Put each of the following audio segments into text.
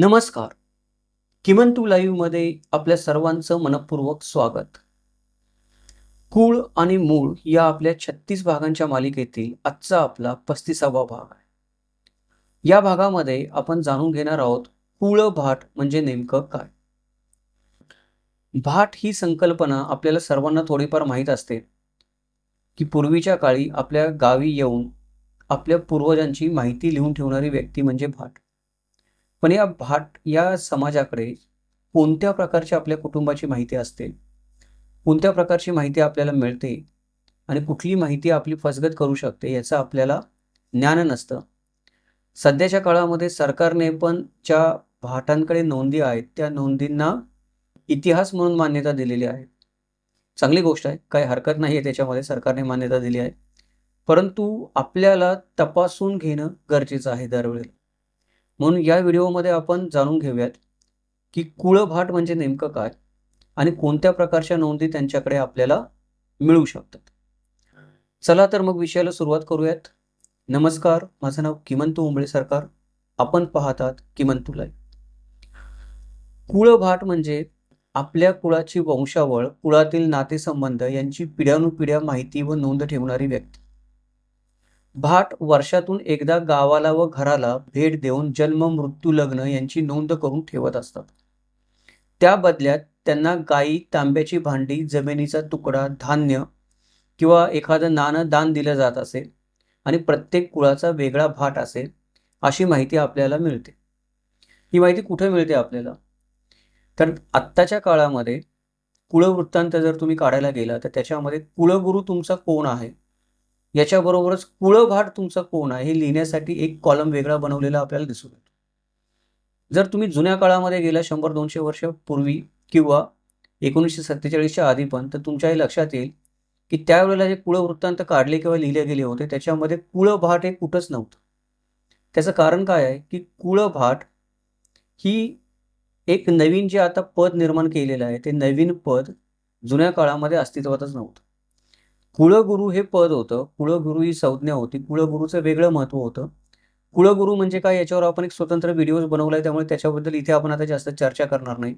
नमस्कार. किमंतू लाईव्हमध्ये आपल्या सर्वांचं मनपूर्वक स्वागत. कुळ आणि मूळ या आपल्या छत्तीस भागांच्या मालिकेतील आजचा आपला पस्तीसावा भाग आहे. या भागामध्ये आपण जाणून घेणार आहोत कुळ भाट म्हणजे नेमकं काय? भाट ही संकल्पना आपल्याला सर्वांना थोडीफार माहीत असते की पूर्वीच्या काळी आपल्या गावी येऊन आपल्या पूर्वजांची माहिती लिहून ठेवणारी व्यक्ती म्हणजे भाट. पण या भाट या समाजाकडे कोणत्या प्रकारची आपल्या कुटुंबाची माहिती असते? कोणत्या प्रकारची माहिती आपल्याला मिळते? आणि कुठली माहिती आपली फसगत करू शकते याचं आपल्याला ज्ञान नसतं. सध्याच्या काळामध्ये सरकारने पण ज्या भाटांकडे नोंदी आहेत त्या नोंदींना इतिहास म्हणून मान्यता दिलेली आहे. चांगली गोष्ट आहे काही हरकत नाही आहे त्याच्यामध्ये सरकारने मान्यता दिली आहे. परंतु आपल्याला तपासून घेणं गरजेचं आहे दरवेळेला म्हणून या व्हिडिओमध्ये आपण जाणून घेऊयात की कुळभाट म्हणजे नेमकं काय आणि कोणत्या प्रकारच्या नोंदी त्यांच्याकडे आपल्याला मिळू शकतात. चला तर मग विषयाला सुरुवात करूयात. नमस्कार माझं नाव किमंतू उंबळे सरकार. आपण पाहतात किमंतू लाईव्ह. कुळभाट म्हणजे आपल्या कुळाची वंशावळ कुळातील नातेसंबंध यांची पिढ्यानुपिढ्या माहिती व नोंद ठेवणारी व्यक्ती. भाट वर्षातून एकदा गावाला व घराला भेट देऊन जन्म मृत्यू लग्न यांची नोंद करून ठेवत असतात. त्या बदल्यात त्यांना गायी तांब्याची भांडी जमिनीचा तुकडा धान्य किंवा एखादं नाणं दान दिलं जात असेल आणि प्रत्येक कुळाचा वेगळा भाट असेल अशी माहिती आपल्याला मिळते. ही माहिती कुठे मिळते आपल्याला? तर आत्ताच्या काळामध्ये कुळवृत्तांत जर तुम्ही काढायला गेला तर त्याच्यामध्ये कुळगुरू तुमचा कोण आहे? याच्याबरोबरच कुळभाट तुमचा कोण आहे हे लिहिण्यासाठी एक कॉलम वेगळा बनवलेला आपल्याला दिसून येतो. जर तुम्ही जुन्या काळामध्ये गेला शंभर दोनशे वर्ष पूर्वी किंवा एकोणीसशे सत्तेचाळीसच्या आधी पण तर तुमच्याही लक्षात येईल की त्यावेळेला जे कुळवृत्तांत काढले किंवा लिहिले गेले होते त्याच्यामध्ये कुळभाट हे कुठंच नव्हतं. त्याचं कारण काय आहे की कुळभाट ही एक नवीन जे आता पद निर्माण केलेलं आहे ते नवीन पद जुन्या काळामध्ये अस्तित्वातच नव्हतं. कुळगुरू हे पद होतं. कुळगुरू ही संज्ञा होती. कुळगुरूचं वेगळं महत्त्व होतं. कुळगुरू म्हणजे काय? याच्यावर आपण एक स्वतंत्र व्हिडिओज बनवलाय. त्यामुळे त्याच्याबद्दल इथे आपण आता जास्त चर्चा करणार नाही.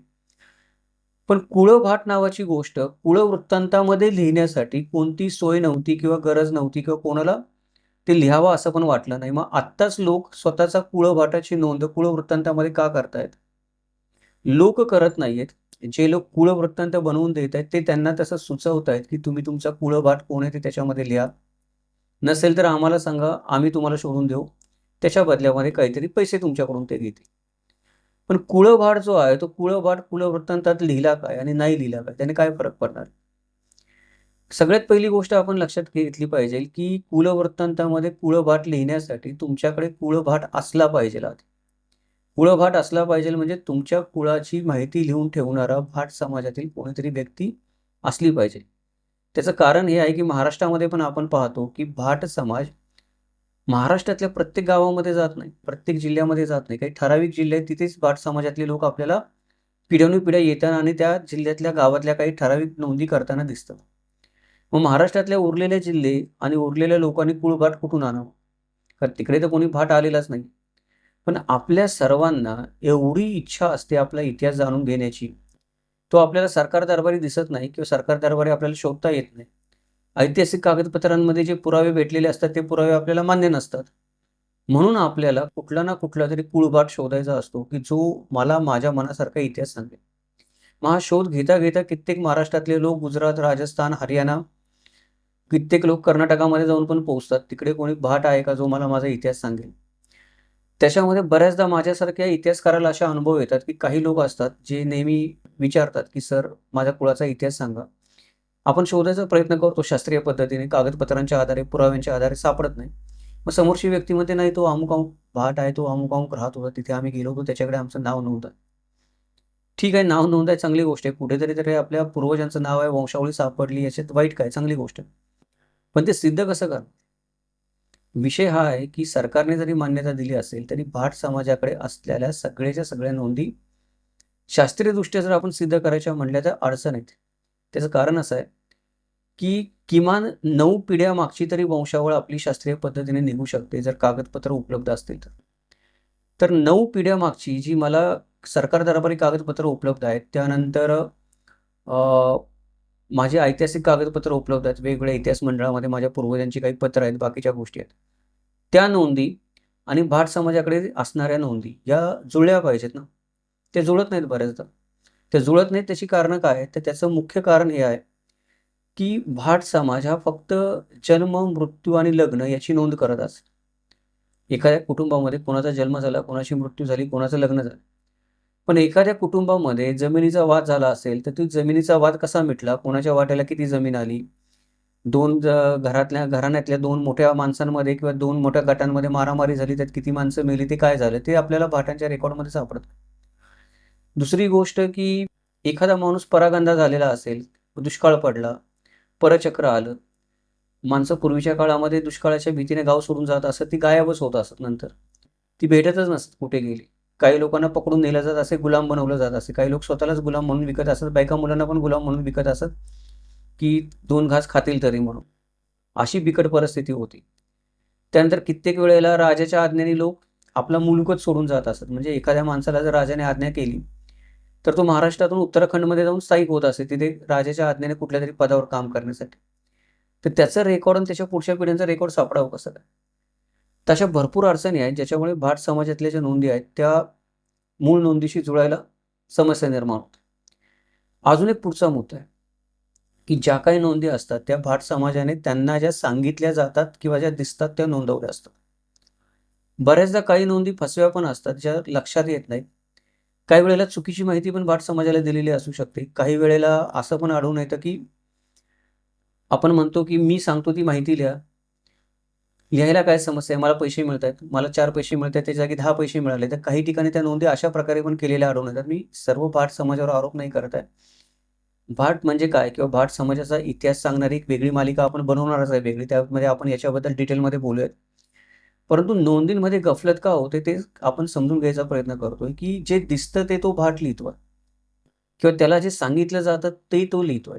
पण कुळभाट नावाची गोष्ट कुळवृत्तांतामध्ये लिहिण्यासाठी कोणती सोय नव्हती किंवा गरज नव्हती किंवा कोणाला ते लिहावं असं पण वाटलं नाही. मग आत्ताच लोक स्वतःचा कुळभाटाची नोंद कुळवृत्तांतामध्ये का करतायत? लोक करत नाहीयेत. जे लोक कुळवृत्तांत बनवून देत आहेत ते त्यांना तसं सुचवत आहेत की तुम्ही तुमचा कुळभाट कोण आहे ते त्याच्यामध्ये लिहा. नसेल तर आम्हाला सांगा आम्ही तुम्हाला शोधून देऊ. त्याच्या बदल्यामध्ये काहीतरी पैसे तुमच्याकडून ते घेतील. पण कुळभाट जो आहे तो कुळभाट कुळवृत्तांतात लिहिला काय आणि नाही लिहिला काय? त्याने काय फरक पडणार? सगळ्यात पहिली गोष्ट आपण लक्षात घेतली पाहिजे की कुळवृत्तांतामध्ये कुळभाट लिहिण्यासाठी तुमच्याकडे कुळभाट असला पाहिजे आधी. कुळभाट असला पाहिजे म्हणजे तुमच्या कुळाची माहिती लिहून ठेवणारा भाट समाजातील कोणीतरी व्यक्ती असली पाहिजे. त्याचं कारण हे आहे की महाराष्ट्रामध्ये पण आपण पाहतो की भाट समाज महाराष्ट्रातल्या प्रत्येक गावामध्ये जात नाही प्रत्येक जिल्ह्यामध्ये जात नाही. काही ठराविक जिल्हे तिथेच भाट समाजातले लोक आपल्याला पिढ्यानुपिढ्या येताना आणि त्या जिल्ह्यातल्या गावातल्या काही ठराविक नोंदी करताना दिसतात. मग महाराष्ट्रातल्या उरलेले जिल्हे आणि उरलेल्या लोकांनी कुळभाट कुठून आणावं? कारण तिकडे तर कोणी भाट आलेलाच नाही. पण आपल्या सर्वांना एवढी इच्छा असते आपला इतिहास जाणून घेण्याची. तो आपल्याला सरकार दरबारी दिसत नाही किंवा सरकार दरबारी आपल्याला शोधता येत नाही. ऐतिहासिक कागदपत्रांमध्ये जे पुरावे भेटलेले असतात ते पुरावे आपल्याला मान्य नसतात. म्हणून आपल्याला कुठला ना कुठला तरी कुळबाट शोधायचा असतो की जो मला माझ्या मनासारखा इतिहास सांगेल. मग हा शोध घेता घेता कित्येक महाराष्ट्रातले लोक गुजरात राजस्थान हरियाणा कित्येक लोक कर्नाटकामध्ये जाऊन पण पोहोचतात. तिकडे कोणी भाट आहे का जो मला माझा इतिहास सांगेल? त्याच्यामध्ये बऱ्याचदा माझ्यासारख्या इतिहासकाराला असे अनुभव येतात की काही लोक असतात जे नेहमी विचारतात की सर माझ्या कुळाचा इतिहास सांगा. आपण शोधायचा प्रयत्न करतो शास्त्रीय पद्धतीने कागदपत्रांच्या आधारे पुराव्यांच्या आधारे सापडत नाही. मग समोरची व्यक्ती म्हणते नाही तो अमुक अमुक भाट आहे तो अमुक अमुक राहत होता तिथे आम्ही गेलो होतो त्याच्याकडे आमचं नाव नोंद आहे ठीक आहे नाव नोंद आहे चांगली गोष्ट आहे. कुठेतरी तरी आपल्या पूर्वजांचं नाव आहे वंशावळी सापडली याच्यात वाईट काय? चांगली गोष्ट. आहे पण ते सिद्ध कसं कर विषय हा आहे की सरकारने जरी मान्यता दिली असेल तरी भाट समाजाकडे असलेल्या सगळ्याच्या सगळ्या नोंदी शास्त्रीयदृष्ट्या जर आपण सिद्ध करायच्या म्हणल्या तर अडचण आहेत. त्याचं कारण असं आहे की किमान नऊ पिढ्या मागची तरी वंशावळ आपली शास्त्रीय पद्धतीने निघू शकते जर कागदपत्र उपलब्ध असतील तर. तर नऊ पिढ्या मागची जी मला सरकार दरबारी कागदपत्र उपलब्ध आहेत त्यानंतर माझे ऐतिहासिक कागदपत्र उपलब्ध आहेत. वेगवेगळ्या इतिहास मंडळामध्ये माझ्या पूर्वजांची काही पत्र आहेत बाकीच्या गोष्टी आहेत. त्या नोंदी आणि भाट समाजाकडे असणाऱ्या नोंदी या जुळल्या पाहिजेत ना? ते जुळत नाहीत बऱ्याचदा. ते जुळत नाहीत त्याची कारणं काय आहेत? तर त्याचं मुख्य कारण हे आहे की भाट समाज हा फक्त जन्म मृत्यू आणि लग्न याची नोंद करत असतो. एखाद्या कुटुंबामध्ये कोणाचा जन्म झाला कोणाची मृत्यू झाली कोणाचं लग्न झालं. पण एखाद्या कुटुंबामध्ये जमिनीचा वाद झाला असेल तर तो जमिनीचा वाद कसा मिटला? कोणाच्या वाट्याला किती जमीन आली? दोन घरातल्या घराण्यातल्या दोन मोठ्या माणसांमध्ये किंवा दोन मोठ्या गटांमध्ये मारामारी झाली त्यात किती माणसं मेली ते काय झालं? ते आपल्याला भाटांच्या रेकॉर्डमध्ये सापडत. दुसरी गोष्ट की एखादा माणूस परागंदा झालेला असेल दुष्काळ पडला परचक्र आलं माणसं पूर्वीच्या काळामध्ये दुष्काळाच्या भीतीने गाव सोडून जात असत ती गायबच होत असत नंतर. ती भेटतच नसत कुठे गेली. काही लोकांना पकडून नेलं जात असे गुलाम बनवलं जात असे. काही लोक स्वतःलाच गुलाम म्हणून विकत असत बायका मुलांना पण गुलाम म्हणून विकत असत की दोन घास खातील तरी म्हणून. अशी बिकट परिस्थिती होती. त्यानंतर कित्येक वेळेला राजाच्या आज्ञेने लोक आपला मुलुकच सोडून जात असत. म्हणजे एखाद्या माणसाला जर राजाने आज्ञा केली तर तो महाराष्ट्रातून उत्तराखंडमध्ये जाऊन स्थायिक होत असे. तिथे राजाच्या आज्ञेने कुठल्या तरी पदावर काम करण्यासाठी. तर त्याचं रेकॉर्ड आणि त्याच्या पुढच्या पिढ्यांचा रेकॉर्ड सापडावं कसं? काय तशा भरपूर अडचणी आहेत ज्याच्यामुळे भाट समाजातल्या ज्या नोंदी आहेत त्या मूळ नोंदीशी जुळायला समस्या निर्माण होते. अजून एक पुढचा मुद्दा आहे की ज्या काही नोंदी असतात त्या भाट समाजाने त्यांना ज्या सांगितल्या जातात किंवा ज्या दिसतात त्या नोंदवल्या असतात. बऱ्याचदा काही नोंदी फसव्या पण असतात ज्या लक्षात येत नाहीत. काही वेळेला चुकीची माहिती पण भाट समाजाला दिलेली असू शकते. काही वेळेला असं पण आढळून येतं की आपण म्हणतो की मी सांगतो ती माहिती लिहा लिहायला काय समस्या आहे? मला पैसे मिळत आहेत. मला चार पैसे मिळत आहेत त्याच्या जागी दहा पैसे मिळाले. तर काही ठिकाणी त्या नोंदी अशा प्रकारे पण केलेल्या आढळून येतात. मी सर्व भाट समाजावर आरोप नाही करत आहे. भाट म्हणजे काय? किंवा भाट समाजाचा इतिहास सांगणारी एक वेगळी मालिका आपण बनवणारच आहे. वेगळी त्यामध्ये आपण याच्याबद्दल डिटेलमध्ये बोलूयात. परंतु नोंदींमध्ये गफलत का होते ते आपण समजून घ्यायचा प्रयत्न करतोय की जे दिसतं ते तो भाट लिहितोय. किंवा त्याला जे सांगितलं जातं ते तो लिहितोय.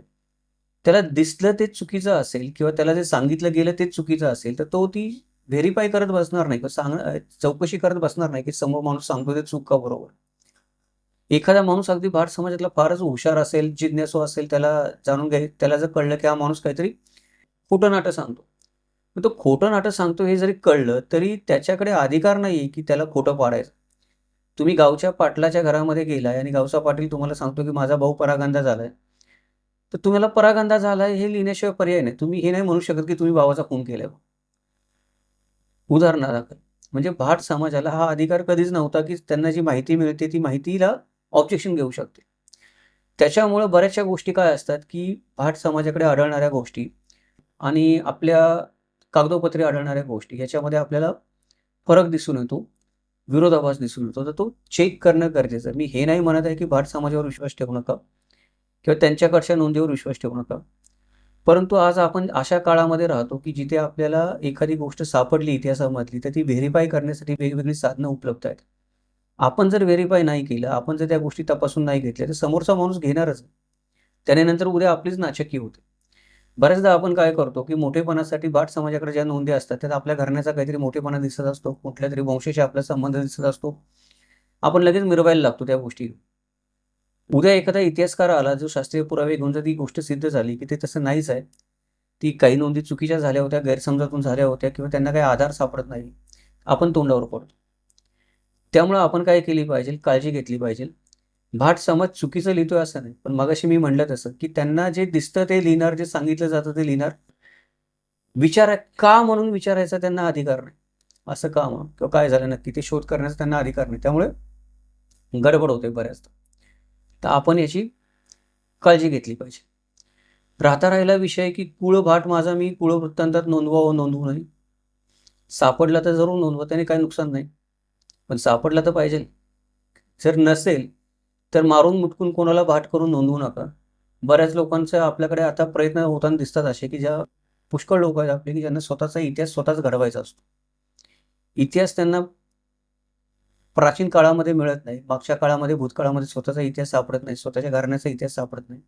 त्याला दिसलं ते चुकीचं असेल किंवा त्याला जे सांगितलं गेलं ते चुकीचं असेल तर तो ती व्हेरीफाय करत बसणार नाही. किंवा सांग चौकशी करत बसणार नाही की समोर माणूस सांगतो ते चूक का बरोबर. एखादा माणूस अगदी भार समाजातला फारच हुशार असेल जिज्ञासू असेल त्याला जाणून घ्याय त्याला जर कळलं की हा माणूस काहीतरी खोटं नाटं सांगतो. मग तो खोटं नाटं सांगतो हे जरी कळलं तरी त्याच्याकडे अधिकार नाही की त्याला खोटं पाडायचं. तुम्ही गावच्या पाटलाच्या घरामध्ये गेलाय आणि गावचा पाटील तुम्हाला सांगतो की माझा भाऊ परागंदा झालाय. तर तुम्हाला परागंदा झालाय हे लिहिण्याशिवाय पर्याय नाही. तुम्ही हे नाही म्हणू शकत की तुम्ही भावाचा खून केलाय उदाहरणादाखल म्हणजे भाट समाजाला हा अधिकार कधीच नव्हता की त्यांना जी माहिती मिळते ती माहितीला ऑब्जेक्शन घेऊ शकते. त्याच्यामुळं बऱ्याचशा गोष्टी काय असतात की भाट समाजाकडे आढळणाऱ्या गोष्टी आणि आपल्या कागदोपत्री आढळणाऱ्या गोष्टी ह्याच्यामध्ये आपल्याला फरक दिसून येतो विरोधाभास दिसून येतो. तर तो चेक करणं गरजेचं आहे. मी हे नाही म्हणत आहे की भाट समाजावर विश्वास ठेवू नका. किंवा त्यांच्याकडच्या नोंदीवर विश्वास ठेवू नका. परंतु आज आपण अशा काळामध्ये राहतो की जिथे आपल्याला एखादी गोष्ट सापडली इतिहासामधली तर ती व्हेरीफाय करण्यासाठी वेगवेगळी साधनं उपलब्ध आहेत. आपण जर व्हेरीफाय नाही केलं आपण जर त्या गोष्टी तपासून नाही घेतल्या तर समोरचा माणूस घेणारच त्याने नंतर उद्या आपलीच नाचकी होते. बऱ्याचदा आपण काय करतो की मोठेपणासाठी भाट समाजाकडे ज्या नोंदी असतात त्यात आपल्या घराण्याचा काहीतरी मोठेपणा दिसत असतो कुठल्या तरी वंशाशी आपला संबंध दिसत असतो. आपण लगेच मिरवायला लागतो त्या गोष्टी उद्या एखादा इतिहासकार आला जो शास्त्रीय पुरावे घेऊन जर ती गोष्ट सिद्ध झाली की ते तसं नाहीच आहे ती काही नोंदी चुकीच्या झाल्या होत्या गैरसमजातून झाल्या होत्या किंवा त्यांना काही आधार सापडत नाही आपण तोंडावर पडतो. त्यामुळं आपण काय केली पाहिजे? काळजी घेतली पाहिजे. भाट समाज चुकीचं लिहितोय असं नाही पण मगाशी मी म्हणलं तसं की त्यांना जे दिसतं ते लिहिणार जे सांगितलं जातं ते लिहिणार. विचार का म्हणून विचारायचा त्यांना अधिकार नाही. असं का म्हणून? किंवा काय झालं नक्की? ते शोध करण्याचा त्यांना अधिकार नाही. त्यामुळे गडबड होते बऱ्याचदा. तर आपण याची काळजी घेतली पाहिजे. राहता राहिला विषय की कुळ भाट माझा मी कुळ वृत्तांतात नोंदवावं नोंदवू नये. सापडला तर जरूर नोंदवा त्याने काही नुकसान नाही. पण सापडला तर पाहिजे. जर नसेल तर मारून मुटकून कोणाला भाट करून नोंदवू नका. बऱ्याच लोकांचं आपल्याकडे आता प्रयत्न होताना दिसतात असे की ज्या पुष्कळ लोक आहेत आपले की ज्यांना स्वतःचा इतिहास स्वतःच घडवायचा असतो. इतिहास त्यांना प्राचीन काळामध्ये मिळत नाही. मागच्या काळामध्ये भूतकाळामध्ये स्वतःचा इतिहास सापडत नाही. स्वतःच्या घराण्याचा इतिहास सापडत नाही.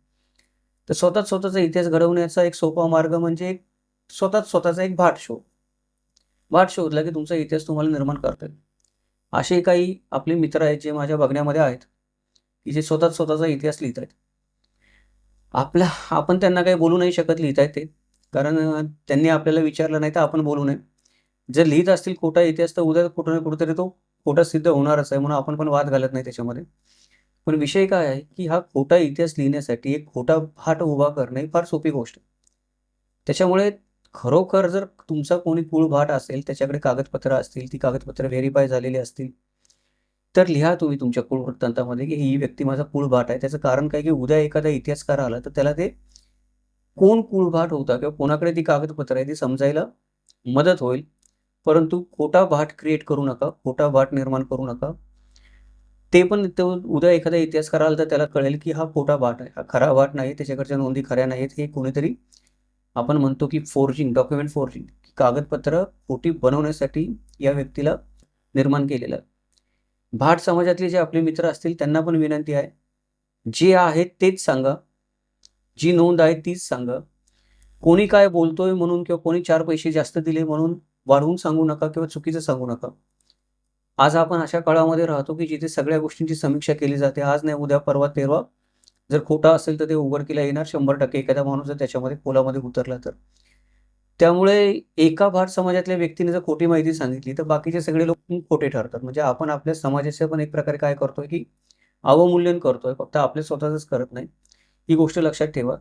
तर स्वतःच स्वतःचा इतिहास घडवण्याचा एक सोपा मार्ग म्हणजे एक स्वतःच स्वतःचा एक भाट शोध भाट शोधला की तुमचा इतिहास तुम्हाला निर्माण करता येईल. असे काही आपले मित्र आहेत जे माझ्या बघण्यामध्ये आहेत की जे स्वतःच स्वतःचा इतिहास लिहित आहेत. आपल्या आपण त्यांना काही बोलू नाही शकत लिहित आहेत ते. कारण त्यांनी आपल्याला विचारलं नाही तर आपण बोलू नये. जर लिहित असतील खोटा इतिहास तर उद्या कुठं ना कुठेतरी तो खोटा सिद्ध होणारच आहे म्हणून आपण पण वाद घालत नाही त्याच्यामध्ये. पण विषय काय आहे की हा खोटा इतिहास लिहिण्यासाठी एक खोटा भाट उभा करणे ही फार सोपी गोष्ट आहे. त्याच्यामुळे खरोखर जर तुमचा कोणी कुळ भाट असेल त्याच्याकडे कागदपत्र असतील ती कागदपत्र व्हेरीफाय झालेली असतील तर लिहा तुम्ही तुमच्या कुळ वृत्तांतामध्ये की ही व्यक्ती माझा कुळ भाट आहे. त्याचं कारण काय की उद्या एखादा इतिहासकार आला तर त्याला ते कोण कुळ भाट होता किंवा कोणाकडे ती कागदपत्र आहे ती समजायला मदत होईल. परंतु खोटा भाट क्रिएट करू नका खोटा भाट निर्माण करू नका. ते पण तो उद्या एखादा इतिहासकार आला तर त्याला कळेल की हा खोटा भाट आहे. हा खरा भाट नाही त्याच्याकडच्या नोंदी खऱ्या नाहीत. हे कोणीतरी आपण म्हणतो की फोर्जिंग डॉक्युमेंट फोर्जिंग कागदपत्र खोटी बनवण्यासाठी या व्यक्तीला निर्माण केलेलं. भाट समाजातले जे आपले मित्र असतील त्यांना पण विनंती आहे. जे आहे तेच सांगा. जी नोंद आहे तीच सांगा. कोणी काय बोलतोय म्हणून किंवा कोणी चार पैसे जास्त दिले म्हणून वाढवून सांगू नका किंवा चुकीचं सांगू नका. आज आपण अशा काळामध्ये राहतो की जिथे सगळ्या गोष्टींची समीक्षा केली जाते. आज नाही उद्या परवा तेरवा. जर खोटा असेल तर ते उघडकीला येणार शंभर टक्के. एखादा माणूस जर त्याच्यामध्ये पोलामध्ये उतरला तर. त्यामुळे एका भाट समाजातल्या व्यक्तीने जर खोटी माहिती सांगितली तर बाकीचे सगळे लोक खोटे ठरतात. म्हणजे आपण आपल्या समाजाचं पण एक प्रकारे काय करतोय की अवमूल्यन करतोय. फक्त आपले स्वतःच करत नाही. ही गोष्ट लक्षात ठेवा.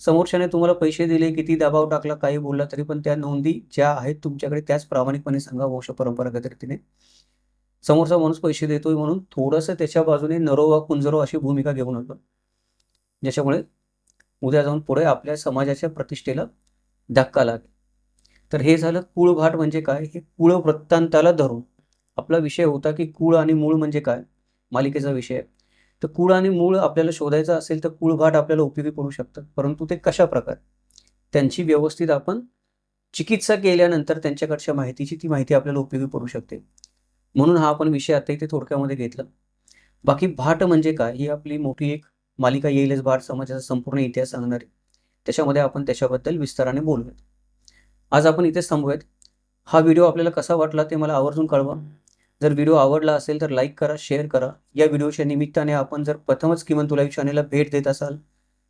समोरच्याने तुम्हाला पैसे दिले किती दबाव टाकला काही बोलला तरी पण त्या नोंदी ज्या आहेत तुमच्याकडे त्याच प्रामाणिकपणे सांगा वंश परंपरागत रीतीने. समोरचा माणूस पैसे देतोय म्हणून थोडंसं त्याच्या बाजूने नरो वा कुंजरो अशी भूमिका घेऊ नका ज्याच्यामुळे उद्या जाऊन पुढे आपल्या समाजाच्या प्रतिष्ठेला धक्का लागेल. तर हे झालं कुळ घाट म्हणजे काय? हे कुळ वृत्तांताला धरून आपला विषय होता की कुळ आणि मूळ म्हणजे काय? मालिकेचा विषय. आहे तर कुळ आणि मूळ आपल्याला शोधायचं असेल तर कुळ भाट आपल्याला उपयोगी पडू शकतात परंतु ते कशा प्रकारे? त्यांची व्यवस्थित आपण चिकित्सा केल्यानंतर त्यांच्याकडच्या माहितीची ती माहिती आपल्याला उपयोगी पडू शकते. म्हणून हा आपण विषय आता इथे थोडक्यामध्ये घेतला. बाकी भाट म्हणजे काय? ही आपली मोठी एक मालिका येईलच भाट समाजाचा संपूर्ण इतिहास सांगणारी त्याच्यामध्ये आपण त्याच्याबद्दल विस्ताराने बोलूयात. आज आपण इथेच थांबूयात. हा व्हिडिओ आपल्याला कसा वाटला ते मला आवर्जून कळवा. जर व्हिडिओ आवडला असेल तर लाईक करा शेअर करा. या व्हिडिओच्या निमित्ताने आपण जर प्रथमच किमान तुला चॅनेलला भेट देत असाल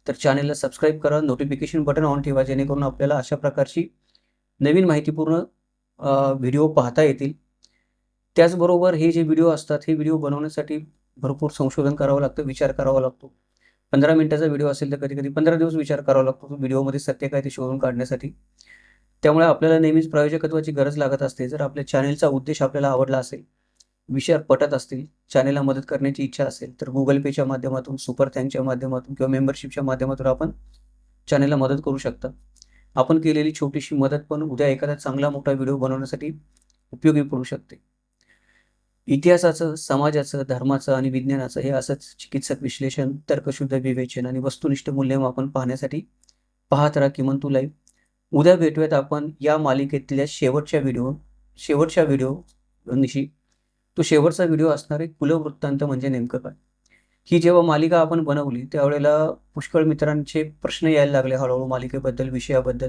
तर चॅनेलला सबस्क्राईब करा. नोटिफिकेशन बटन ऑन ठेवा जेणेकरून आपल्याला अशा प्रकारची नवीन माहितीपूर्ण व्हिडिओ पाहता येतील. त्याचबरोबर हे जे व्हिडिओ असतात हे व्हिडिओ बनवण्यासाठी भरपूर संशोधन करावं लागतं विचार करावा लागतो. पंधरा मिनिटाचा व्हिडिओ असेल तर कधी कधी पंधरा दिवस विचार करावा लागतो तो व्हिडिओमध्ये सत्य काय ते शोधून काढण्यासाठी. त्यामुळे आपल्याला नेहमीच प्रायोजकत्वाची गरज लागत असते. जर आपल्या चॅनेलचा उद्देश आपल्याला आवडला असेल विषय पटत असतील चॅनेलला मदत करण्याची इच्छा असेल तर गुगल पेच्या माध्यमातून सुपर थँकच्या माध्यमातून किंवा मेंबरशिपच्या माध्यमातून आपण चॅनेलला मदत करू शकता. आपण केलेली छोटीशी मदत पण उद्या एखादा चांगला मोठा व्हिडिओ बनवण्यासाठी उपयोगी पडू शकते. इतिहासाचं समाजाचं धर्माचं आणि विज्ञानाचं हे असंच चिकित्सक विश्लेषण तर्कशुद्ध विवेचन आणि वस्तुनिष्ठ मूल्यमापन पाहण्यासाठी पाहत राहा किमान तू लाईव्ह उद्या भेटूयात आपण या मालिकेतल्या शेवटच्या व्हिडिओ शेवटच्या व्हिडिओ निशी. तो शेवटचा व्हिडिओ असणार आहे कुलवृत्तांत म्हणजे नेमकं काय? ही जेव्हा मालिका आपण बनवली त्यावेळेला पुष्कळ मित्रांचे प्रश्न यायला लागले हळूहळू मालिकेबद्दल विषयाबद्दल.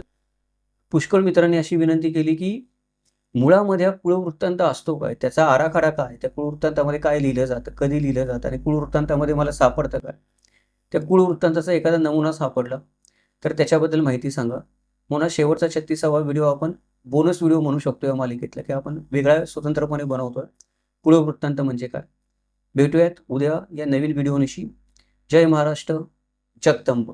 पुष्कळ मित्रांनी अशी विनंती केली की मुळामध्ये हा कुळवृत्तांत असतो काय? त्याचा आराखडा काय? त्या कुळवृत्तांतामध्ये काय लिहिलं जातं? कधी लिहिलं जातं? आणि कुळवृत्तांतामध्ये मला सापडतं काय? त्या कुळवृत्तांताचा एखादा नमुना सापडला तर त्याच्याबद्दल माहिती सांगा. म्हणून शेवटचा छत्तीसावा व्हिडिओ आपण बोनस व्हिडिओ म्हणू शकतो या मालिकेतला की आपण वेगळ्या स्वतंत्रपणे बनवतोय. कुळवृत्तांत म्हणजे काय? भेटूयात उद्या या नवीन व्हिडिओनिशी. जय महाराष्ट्र जगदंब.